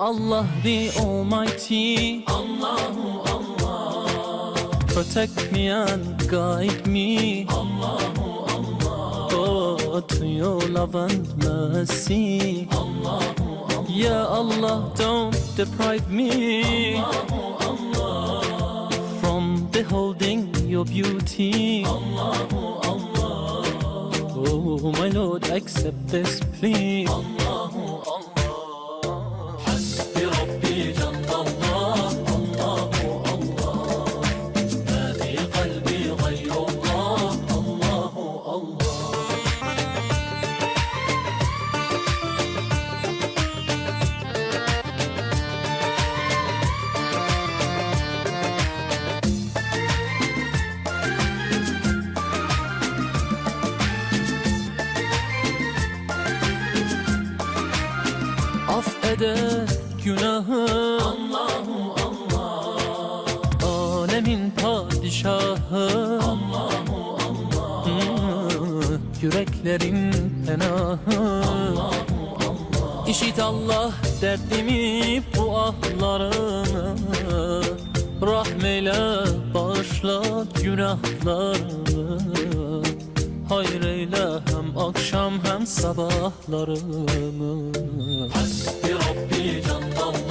Allah the Almighty. Allahu Allah. Protect me and guide me. Allahu Allah. Oh, to your love and mercy. Allahu Allah. Ya Allah, don't deprive me. Allahu Allah. From beholding your beauty. Allahu Allah. Oh, my Lord, accept this plea. Allah. Affeder günahı. Allahu Allah. Alemin padişahı. Allahu Allah. Yüreklerin penahı. Allahu Allah. İşit Allah derdimi bu ahlarımı Rahmeyle bağışla günahlarımı Hayır eyle hem akşam hem sabahlarımı Hasbi Rabbi Canlallah